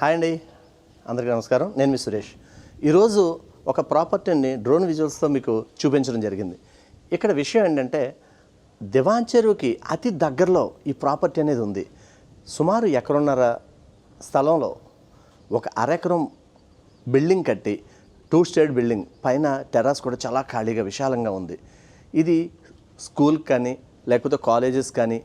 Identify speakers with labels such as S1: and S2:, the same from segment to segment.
S1: Hi అండి. అందరికీ నమస్కారం. నేను మీ సురేష్. ఈరోజు ఒక ప్రాపర్టీని డ్రోన్ విజువల్స్తో మీకు చూపించడం జరిగింది. ఇక్కడ విషయం ఏంటంటే దివాన్ చెరువుకి అతి దగ్గరలో ఈ ప్రాపర్టీ అనేది ఉంది. సుమారు ఎకరున్నర స్థలంలో ఒక అరెకరం బిల్డింగ్ కట్టి టూ స్టేట్ బిల్డింగ్ పైన టెర్రాస్ కూడా చాలా ఖాళీగా విశాలంగా ఉంది. ఇది స్కూల్ కానీ లేకపోతే కాలేజెస్ కానీ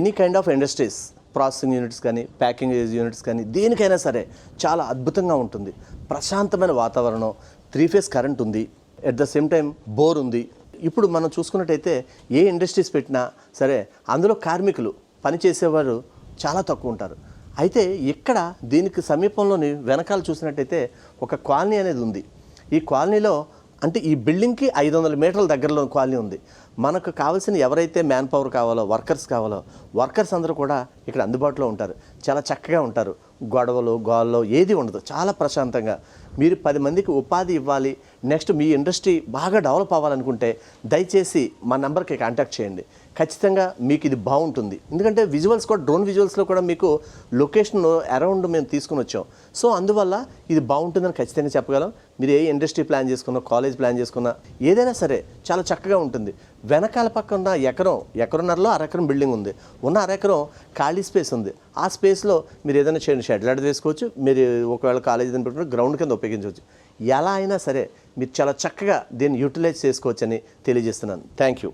S1: any kind of industries processing units కానీ ప్యాకింగ్ యూనిట్స్ కానీ దేనికైనా సరే చాలా అద్భుతంగా ఉంటుంది. ప్రశాంతమైన వాతావరణం త్రీ ఫేస్ కరెంట్ ఉంది at the same time bore ఉంది. ఇప్పుడు మనం చూసుకున్నట్టయితే ఏ ఇండస్ట్రీస్ పెట్టినా సరే అందులో కార్మికులు పనిచేసేవారు చాలా తక్కువ ఉంటారు. అయితే ఇక్కడ దీనికి సమీపంలోని వెనకాల చూసినట్టయితే ఒక కాలనీ అనేది ఉంది. ఈ కాలనీలో అంటే ఈ బిల్డింగ్కి ఐదు వందల మీటర్ల దగ్గరలో కాలనీ ఉంది. మనకు కావాల్సిన ఎవరైతే మ్యాన్ పవర్ కావాలో వర్కర్స్ కావాలో వర్కర్స్ అందరూ కూడా ఇక్కడ అందుబాటులో ఉంటారు. చాలా చక్కగా ఉంటారు. గొడవలు గోల్లో ఏది ఉండదు. చాలా ప్రశాంతంగా. మీరు పది మందికి ఉపాధి ఇవ్వాలి. నెక్స్ట్ మీ ఇండస్ట్రీ బాగా డెవలప్ అవ్వాలనుకుంటే దయచేసి మా నెంబర్కి కాంటాక్ట్ చేయండి. ఖచ్చితంగా మీకు ఇది బాగుంటుంది. ఎందుకంటే విజువల్స్ కూడా డ్రోన్ విజువల్స్లో కూడా మీకు లొకేషన్ అరౌండ్ మేము తీసుకుని వచ్చాం. సో అందువల్ల ఇది బాగుంటుందని ఖచ్చితంగా చెప్పగలం. మీరు ఏ ఇండస్ట్రీ ప్లాన్ చేసుకున్నా కాలేజ్ ప్లాన్ చేసుకున్నా ఏదైనా సరే చాలా చక్కగా ఉంటుంది. వెనకాల పక్క ఉన్న ఎకరం ఎకరన్నరలో అరెకరం బిల్డింగ్ ఉంది. ఉన్న అరెకరం ఖాళీ స్పేస్ ఉంది. ఆ స్పేస్లో మీరు ఏదైనా చేయండి షెడ్ లాంటిది వేసుకోవచ్చు. మీరు ఒకవేళ కాలేజ్ దాన్ని పెట్టుకుంటే గ్రౌండ్ కింద ఉపయోగించవచ్చు. ఎలా అయినా సరే మీరు చాలా చక్కగా దీన్ని యూటిలైజ్ చేసుకోవచ్చని తెలియజేస్తున్నాను. Thank you